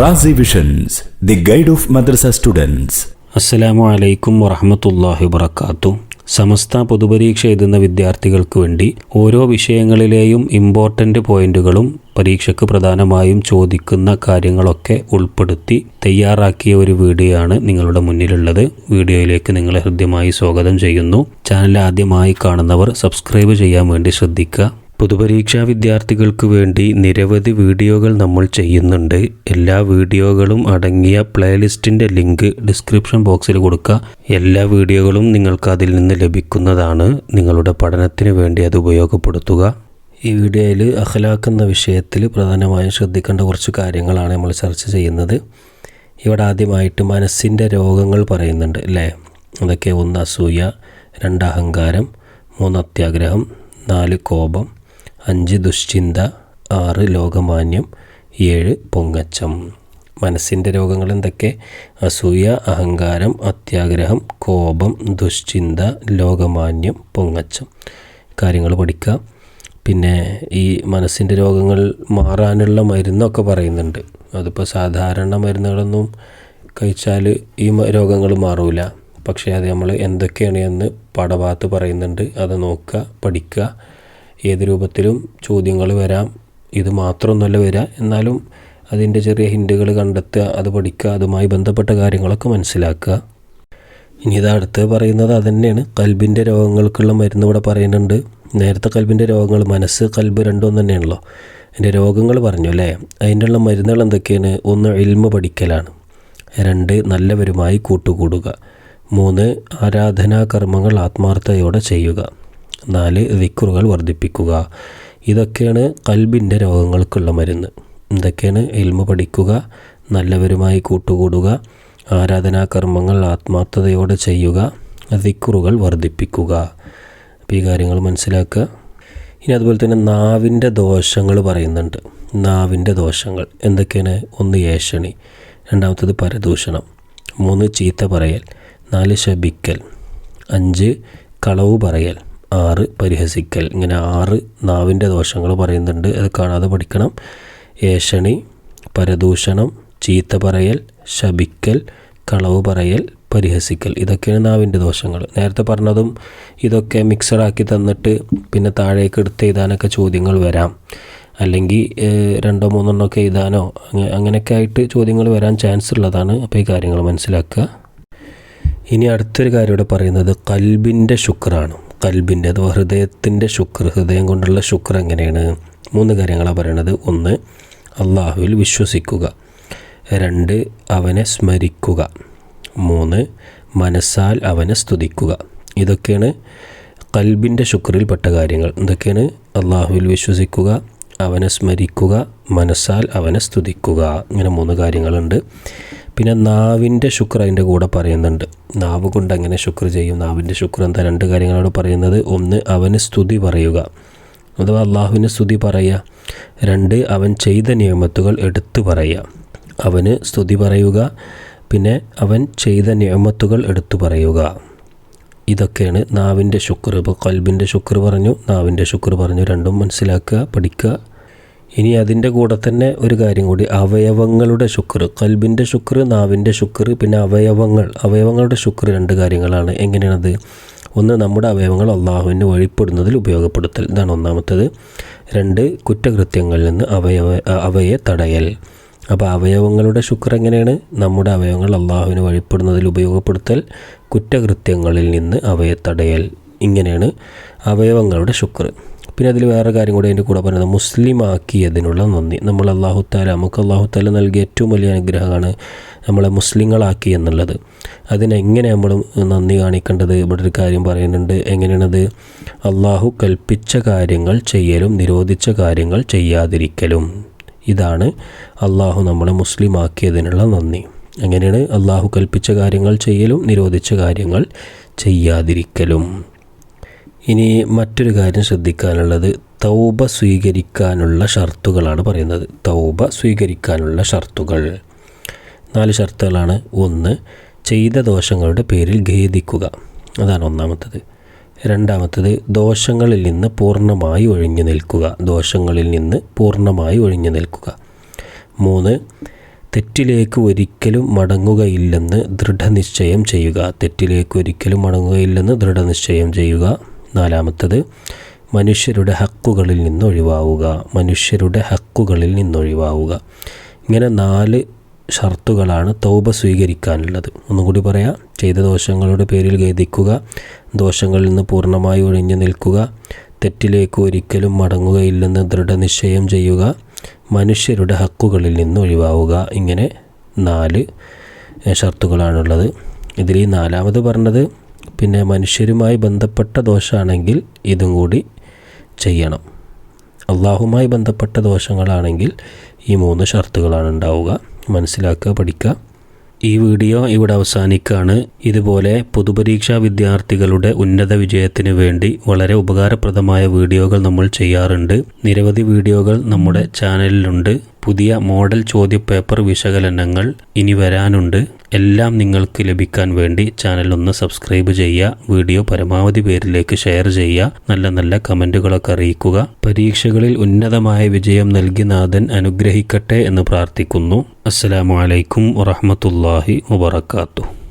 Razi visions the guide of madrasa students അസ്സലാമു അലൈക്കും വറഹമത്തല്ലാഹി വബർക്കാത്തു സമസ്ത പൊതുപരീക്ഷ എഴുതുന്ന വിദ്യാർത്ഥികൾക്ക് വേണ്ടി ഓരോ വിഷയങ്ങളിലെയും ഇമ്പോർട്ടന്റ് പോയിന്റുകളും പരീക്ഷയ്ക്ക് പ്രധാനമായും ചോദിക്കുന്ന കാര്യങ്ങളൊക്കെ ഉൾപ്പെടുത്തി തയ്യാറാക്കിയ ഒരു വീഡിയോ ആണ് നിങ്ങളുടെ മുന്നിലുള്ളത്. വീഡിയോയിലേക്ക് നിങ്ങളെ ഹൃദ്യമായി സ്വാഗതം ചെയ്യുന്നു. ചാനൽ ആദ്യമായി കാണുന്നവർ സബ്സ്ക്രൈബ് ചെയ്യാൻ വേണ്ടി ശ്രദ്ധിക്കുക. പൊതുപരീക്ഷാ വിദ്യാർത്ഥികൾക്ക് വേണ്ടി നിരവധി വീഡിയോകൾ നമ്മൾ ചെയ്യുന്നുണ്ട്. എല്ലാ വീഡിയോകളും അടങ്ങിയ പ്ലേലിസ്റ്റിന്റെ ലിങ്ക് ഡിസ്ക്രിപ്ഷൻ ബോക്സിൽ കൊടുക്കുക. എല്ലാ വീഡിയോകളും നിങ്ങൾക്ക് അതിൽ നിന്ന് ലഭിക്കുന്നതാണ്. നിങ്ങളുടെ പഠനത്തിന് വേണ്ടി അത് ഉപയോഗപ്പെടുത്തുക. ഈ വീഡിയോയിൽ അഖലാഖ് എന്ന വിഷയത്തിൽ പ്രധാനമായും ശ്രദ്ധിക്കേണ്ട കുറച്ച് കാര്യങ്ങളാണ് നമ്മൾ ചർച്ച ചെയ്യുന്നത്. ഇവിടെ ആദ്യമായിട്ട് മനസ്സിന്റെ രോഗങ്ങൾ പറയുന്നുണ്ട് അല്ലേ? അതൊക്കെ ഒന്ന് അസൂയ രണ്ട് അഹങ്കാരം മൂന്ന് അത്യാഗ്രഹം നാല് കോപം അഞ്ച് ദുശ്ചിന്ത ആറ് ലോകമാന്യം ഏഴ് പൊങ്ങച്ചം. മനസ്സിന്റെ രോഗങ്ങൾ എന്തൊക്കെ അസൂയ അഹങ്കാരം അത്യാഗ്രഹം കോപം ദുശ്ചിന്ത ലോകമാന്യം പൊങ്ങച്ചം. കാര്യങ്ങൾ പഠിക്കുക പിന്നെ ഈ മനസ്സിന്റെ രോഗങ്ങൾ മാറാനുള്ള മരുന്നൊക്കെ പറയുന്നുണ്ട്. അതിപ്പോൾ സാധാരണ മരുന്നുകളൊന്നും കഴിച്ചാൽ ഈ രോഗങ്ങൾ മാറൂല. പക്ഷേ അത് നമ്മൾ എന്തൊക്കെയാണ് എന്ന് പാഠഭാഗത്ത് പറയുന്നുണ്ട്. അത് നോക്കുക പഠിക്കുക. ഏത് രൂപത്തിലും ചോദ്യങ്ങൾ വരാം. ഇത് മാത്രമൊന്നുമല്ല വരിക. എന്നാലും അതിന്റെ ചെറിയ ഹിൻഡുകൾ കണ്ടെത്തുക അത് പഠിക്കുക അതുമായി ബന്ധപ്പെട്ട കാര്യങ്ങളൊക്കെ മനസ്സിലാക്കുക. ഇനി ഇത് അടുത്ത് പറയുന്നത് അതുതന്നെയാണ് കൽബിന്റെ രോഗങ്ങൾക്കുള്ള മരുന്ന് ഇവിടെ പറയുന്നുണ്ട്. നേരത്തെ കൽബിന്റെ രോഗങ്ങൾ മനസ്സ് കൽബ് രണ്ടും തന്നെയാണല്ലോ. അതിന്റെ രോഗങ്ങൾ പറഞ്ഞു അല്ലേ? ഉള്ള മരുന്നുകൾ എന്തൊക്കെയാണ്? ഒന്ന് ഇൽമ പഠിക്കലാണ്. രണ്ട് നല്ലവരുമായി കൂട്ടുകൂടുക. മൂന്ന് ആരാധനാ കർമ്മങ്ങൾ ആത്മാർത്ഥതയോടെ ചെയ്യുക. നാല് ദിക്കുറുകൾ വർദ്ധിപ്പിക്കുക. ഇതൊക്കെയാണ് കൽബിന്റെ രോഗങ്ങൾക്കുള്ള മരുന്ന്. ഇതൊക്കെയാണ് എൽമ പഠിക്കുക നല്ലവരുമായി കൂട്ടുകൂടുക ആരാധനാ കർമ്മങ്ങൾ ആത്മാർത്ഥതയോടെ ചെയ്യുക ദിക്കുറുകൾ വർദ്ധിപ്പിക്കുക. അപ്പോൾ ഈ കാര്യങ്ങൾ മനസ്സിലാക്കുക. ഇനി അതുപോലെ തന്നെ നാവിന്റെ ദോഷങ്ങൾ പറയുന്നുണ്ട്. നാവിന്റെ ദോഷങ്ങൾ. എന്തൊക്കെയാണ്? ഒന്ന് ഏഷണി രണ്ടാമത്തത് പരദൂഷണം മൂന്ന് ചീത്ത പറയൽ നാല് ശപിക്കൽ അഞ്ച് കളവ് പറയൽ. ആറ് പരിഹസിക്കൽ. ഇങ്ങനെ ആറ് നാവിന്റെ ദോഷങ്ങൾ പറയുന്നുണ്ട്. അത് കാണാതെ പഠിക്കണം. ഏഷണി പരദൂഷണം ചീത്ത പറയൽ ശപിക്കൽ കളവ് പറയൽ പരിഹസിക്കൽ. ഇതൊക്കെയാണ് നാവിന്റെ ദോഷങ്ങൾ. നേരത്തെ പറഞ്ഞതും ഇതൊക്കെ മിക്സഡാക്കി തന്നിട്ട് പിന്നെ താഴേക്ക് എടുത്ത് എഴുതാനൊക്കെ ചോദ്യങ്ങൾ വരാം. അല്ലെങ്കിൽ രണ്ടോ മൂന്നെണ്ണമൊക്കെ എഴുതാനോ അങ്ങനെയൊക്കെ ആയിട്ട് ചോദ്യങ്ങൾ വരാൻ ചാൻസ് ഉള്ളതാണ്. അപ്പോൾ ഈ കാര്യങ്ങൾ മനസ്സിലാക്കുക. ഇനി അടുത്തൊരു കാര്യം ഇവിടെ പറയുന്നത് കൽബിന്റെ ശുക്രാണ്. കൽബിന്റെ അഥവാ ഹൃദയത്തിന്റെ ശുക്ർ ഹൃദയം കൊണ്ടുള്ള ശുക്ർ എങ്ങനെയാണ്? മൂന്ന് കാര്യങ്ങളാണ് പറയണത്. ഒന്ന് അള്ളാഹുവിൽ വിശ്വസിക്കുക. രണ്ട് അവനെ സ്മരിക്കുക. മൂന്ന് മനസ്സാൽ അവനെ സ്തുതിക്കുക. ഇതൊക്കെയാണ് കൽബിന്റെ ശുക്രിൽപ്പെട്ട കാര്യങ്ങൾ. ഇതൊക്കെയാണ് അള്ളാഹുവിൽ വിശ്വസിക്കുക അവനെ സ്മരിക്കുക മനസ്സാൽ അവനെ സ്തുതിക്കുക. ഇങ്ങനെ മൂന്ന് കാര്യങ്ങളുണ്ട്. പിന്നെ നാവിന്റെ ശുക്ർ അതിന്റെ കൂടെ പറയുന്നുണ്ട്. നാവ് കൊണ്ട് അങ്ങനെ ശുക്ർ ചെയ്യും. നാവിന്റെ ശുക്ർ എന്താ? രണ്ട് കാര്യങ്ങളോട് പറയുന്നത്. ഒന്ന് അവന് സ്തുതി പറയുക. അഥവാ അള്ളാഹുവിന് സ്തുതി പറയുക. രണ്ട് അവൻ ചെയ്ത നിയമത്തുകൾ എടുത്തു പറയുക. അവന് സ്തുതി പറയുക. പിന്നെ അവൻ ചെയ്ത നിയമത്തുകൾ എടുത്തു പറയുക. ഇതൊക്കെയാണ് നാവിന്റെ ശുക്ർ. ഇപ്പോൾ കൽബിന്റെ ശുക്ർ പറഞ്ഞു. നാവിന്റെ ശുക്ർ പറഞ്ഞു. രണ്ടും മനസ്സിലാക്കുക പഠിക്കുക. ഇനി അതിന്റെ കൂടെ തന്നെ ഒരു കാര്യം കൂടി. അവയവങ്ങളുടെ ശുക്ർ കൽബിന്റെ ശുക്ർ നാവിന്റെ ശുക്ർ പിന്നെ അവയവങ്ങൾ. അവയവങ്ങളുടെ ശുക്ർ രണ്ട് കാര്യങ്ങളാണ്. എങ്ങനെയാണത്? ഒന്ന് നമ്മുടെ അവയവങ്ങൾ അള്ളാഹുവിന് വഴിപ്പെടുന്നതിൽ ഉപയോഗപ്പെടുത്തൽ. ഇതാണ് ഒന്നാമത്തത്. രണ്ട് കുറ്റകൃത്യങ്ങളിൽ നിന്ന് അവയവ അവയെ തടയൽ. അപ്പോൾ അവയവങ്ങളുടെ ശുക്ർ എങ്ങനെയാണ്? നമ്മുടെ അവയവങ്ങൾ അള്ളാഹുവിന് വഴിപ്പെടുന്നതിൽ ഉപയോഗപ്പെടുത്തൽ. കുറ്റകൃത്യങ്ങളിൽ നിന്ന് അവയെ തടയൽ. ഇങ്ങനെയാണ് അവയവങ്ങളുടെ ശുക്ർ. പിന്നെ അതിൽ വേറെ കാര്യം കൂടി അതിന്റെ കൂടെ പറയുന്നത് മുസ്ലിം ആക്കിയതിനുള്ള നന്ദി. നമ്മൾ അള്ളാഹുത്താല നമുക്ക് അള്ളാഹുത്താല നൽകിയ ഏറ്റവും വലിയ അനുഗ്രഹമാണ് നമ്മളെ മുസ്ലിങ്ങളാക്കി എന്നുള്ളത്. അതിനെങ്ങനെ നമ്മൾ നന്ദി കാണിക്കേണ്ടത്? ഇവിടെ ഒരു കാര്യം പറയുന്നുണ്ട്. എങ്ങനെയാണത്? അള്ളാഹു കൽപ്പിച്ച കാര്യങ്ങൾ ചെയ്യലും നിരോധിച്ച കാര്യങ്ങൾ ചെയ്യാതിരിക്കലും. ഇതാണ് അള്ളാഹു നമ്മളെ മുസ്ലിം ആക്കിയതിനുള്ള നന്ദി. അങ്ങനെയാണ് അള്ളാഹു കൽപ്പിച്ച കാര്യങ്ങൾ ചെയ്യലും നിരോധിച്ച കാര്യങ്ങൾ ചെയ്യാതിരിക്കലും. ഇനി മറ്റൊരു കാര്യം ശ്രദ്ധിക്കാനുള്ളത് തൗബ സ്വീകരിക്കാനുള്ള ഷർത്തുകളാണ് പറയുന്നത്. തൗബ സ്വീകരിക്കാനുള്ള ഷർത്തുകൾ. നാല് ഷർത്തുകളാണ്. ഒന്ന് ചെയ്ത ദോഷങ്ങളുടെ പേരിൽ ഖേദിക്കുക. അതാണ് ഒന്നാമത്തത്. രണ്ടാമത്തത് ദോഷങ്ങളിൽ നിന്ന് പൂർണമായി ഒഴിഞ്ഞു നിൽക്കുക. ദോഷങ്ങളിൽ നിന്ന് പൂർണമായി ഒഴിഞ്ഞു നിൽക്കുക. മൂന്ന് തെറ്റിലേക്ക് ഒരിക്കലും മടങ്ങുകയില്ലെന്ന് ദൃഢനിശ്ചയം ചെയ്യുക. തെറ്റിലേക്ക് ഒരിക്കലും മടങ്ങുകയില്ലെന്ന് ദൃഢനിശ്ചയം ചെയ്യുക. നാലാമത്തത് മനുഷ്യരുടെ ഹക്കുകളിൽ നിന്നൊഴിവാവുക. മനുഷ്യരുടെ ഹക്കുകളിൽ നിന്നൊഴിവാവുക. ഇങ്ങനെ നാല് ഷർത്തുകളാണ് തൗബ സ്വീകരിക്കാനുള്ളത്. ഒന്നും കൂടി പറയാം. ചെയ്ത ദോഷങ്ങളുടെ പേരിൽ ഖേദിക്കുക ദോഷങ്ങളിൽ നിന്ന് പൂർണമായി ഒഴിഞ്ഞു നിൽക്കുക തെറ്റിലേക്ക് ഒരിക്കലും മടങ്ങുകയില്ലെന്ന് ദൃഢനിശ്ചയം ചെയ്യുക മനുഷ്യരുടെ ഹക്കുകളിൽ നിന്ന് ഒഴിവാവുക. ഇങ്ങനെ നാല് ഷർത്തുകളാണുള്ളത്. ഇതിൽ നാലാമത് പറഞ്ഞത് പിന്നെ മനുഷ്യരുമായി ബന്ധപ്പെട്ട ദോഷമാണെങ്കിൽ ഇതും കൂടി ചെയ്യണം. അള്ളാഹുമായി ബന്ധപ്പെട്ട ദോഷങ്ങളാണെങ്കിൽ ഈ മൂന്ന് ഷർത്തുകളാണ് ഉണ്ടാവുക. മനസ്സിലാക്കുക പഠിക്കുക. ഈ വീഡിയോ ഇവിടെ അവസാനിക്കുകയാണ്. ഇതുപോലെ പൊതുപരീക്ഷാ വിദ്യാർത്ഥികളുടെ ഉന്നത വിജയത്തിന് വേണ്ടി വളരെ ഉപകാരപ്രദമായ വീഡിയോകൾ നമ്മൾ ചെയ്യാറുണ്ട്. നിരവധി വീഡിയോകൾ നമ്മുടെ ചാനലിലുണ്ട്. പുതിയ മോഡൽ ചോദ്യപേപ്പർ വിശകലനങ്ങൾ ഇനി വരാനുണ്ട്. എല്ലാം നിങ്ങൾക്ക് ലഭിക്കാൻ വേണ്ടി ചാനൽ ഒന്ന് സബ്സ്ക്രൈബ് ചെയ്യുക വീഡിയോ പരമാവധി പേരിലേക്ക് ഷെയർ ചെയ്യുക നല്ല നല്ല കമന്റുകളൊക്കെ അറിയിക്കുക. പരീക്ഷകളിൽ ഉന്നതമായ വിജയം നൽകി നാഥൻ അനുഗ്രഹിക്കട്ടെ എന്ന് പ്രാർത്ഥിക്കുന്നു. അസ്സലാമു അലൈക്കും വറഹ്മത്തുള്ളാഹി വബറകാതുഹു.